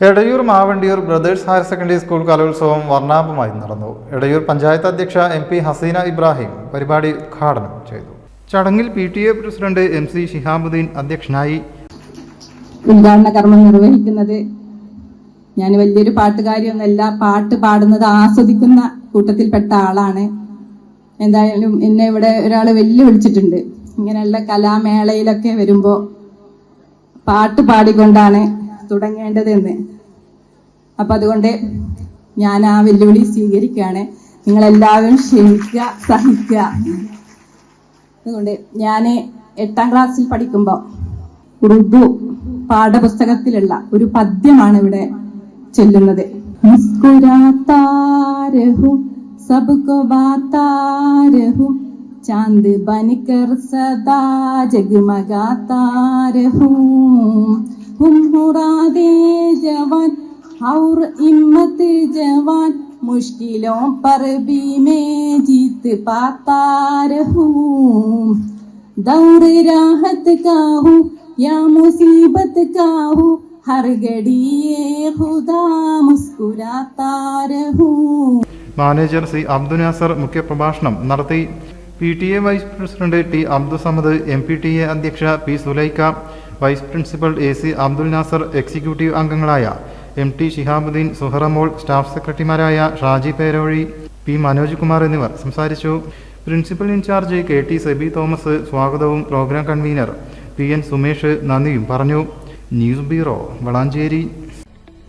Edayur Mavandiyur brothers higher secondary school കലോത്സവം വർണാഭമായി നടന്നു. എടയൂർ പഞ്ചായത്ത് അധ്യക്ഷ എം പി ഹസീന ഇബ്രാഹിം പരിപാടി ഉദ്ഘാടനം ചെയ്തു. ചടങ്ങിൽ P T A president M C Shihabuddin അധ്യക്ഷനായി. ഉദ്ഘാടന കർമ്മം നിർവഹിക്കുന്നത് ഞാൻ വലിയൊരു പാട്ടുകാരിയൊന്നല്ല പാട്ട് പാടുന്നത് ആസ്വദിക്കുന്ന കൂട്ടത്തിൽപ്പെട്ട ആളാണ്. എന്തായാലും എന്നെ ഇവിടെ ഒരാൾ വെല്ലുവിളിച്ചിട്ടുണ്ട്. ഇങ്ങനെയുള്ള കലാമേളയിലൊക്കെ വരുമ്പോൾ പാട്ട് പാടിക്കൊണ്ടാണ് തുടങ്ങേണ്ടതെന്ന് അപ്പൊ അതുകൊണ്ട് ഞാൻ ആ വെല്ലുവിളി സ്വീകരിക്കുകയാണ് നിങ്ങളെല്ലാവരും ക്ഷമിക്കുക സഹിക്കുക അതുകൊണ്ട് ഞാൻ എട്ടാം ക്ലാസ്സിൽ പഠിക്കുമ്പോൾ ഉറുദു പാഠപുസ്തകത്തിലുള്ള ഒരു പദ്യമാണ് ഇവിടെ ചൊല്ലുന്നത് മുസ്കുരാത്താ രഹൂ സബ്കോ ബാത്താ രഹൂ चांद बनकर सदा जगमगाता रहूं हम मुरादे जवान और हिम्मत जवान मुश्किलों पर भी मैं जीत पाता रहूं दौर राहत का हूँ या मुसीबत का हूँ हर घड़ी ये खुदा मुस्कुराता रहूं മാനേജർ സി അബ്ദു നാസർ മുഖ്യപ്രഭാഷണം നടത്തി P T A vice president T Abdussamad M P T A അധ്യക്ഷ P Sulaikha vice principal A C Abdul Nasar executive അംഗങ്ങളായ M T Shihabuddin Suharamol staff സെക്രട്ടറിമാരായ ഷാജി പേരോഴി പി മനോജ് കുമാർ എന്നിവർ സംസാരിച്ചു. Principal in charge K T Sebi Thomas സ്വാഗതവും programme convener P N Sumesh നന്ദിയും പറഞ്ഞു. News bureau Valanchery.